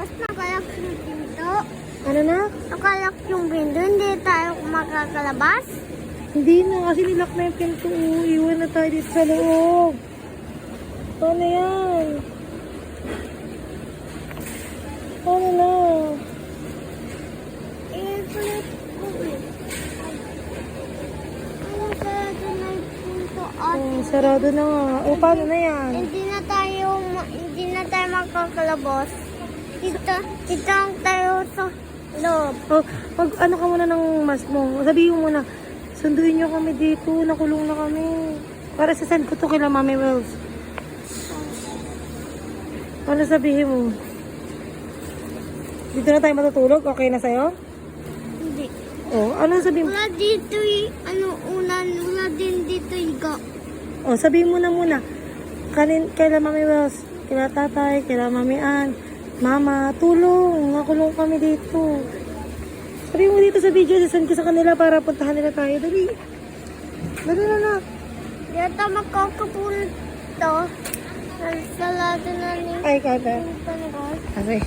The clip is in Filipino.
Basta nakalak yung pinto. Ano na? Nakalak yung pinto, hindi tayo makakalabas. Hindi na, kasi nilock na yung pinto. Iwan na tayo dito sa loob. Paano yan? Paano na? I-flip ko eh. Ano sarado na yung pinto Oh, sarado na nga. O, paano na yan? hindi na tayo, ma- hindi na tayo makakalabas. Dito, dito lang tayo sa loob. Oh, pag ano ka muna ng mas mo, sabihin mo muna, sunduin nyo kami dito, nakulong na kami. Para sa send ko to kila Mami Wells. Ano sabihin mo? Dito na tayo matutulog? Okay na sa'yo? Hindi. Oh, ano sabihin mo? Wala dito ano, unan, wala din dito iga. Oh, sabihin mo na muna. Kanin, kaila Mami Wells, kila tatay, kila Mami Ann, Mama, tulong, nakulong kami dito. Sabihin mo dito sa video, sasend ko sa kanila para puntahan nila tayo. Dali. Dali na na. Dito makakapunta. Salado na ni Ay, kata. Panagos. Okay.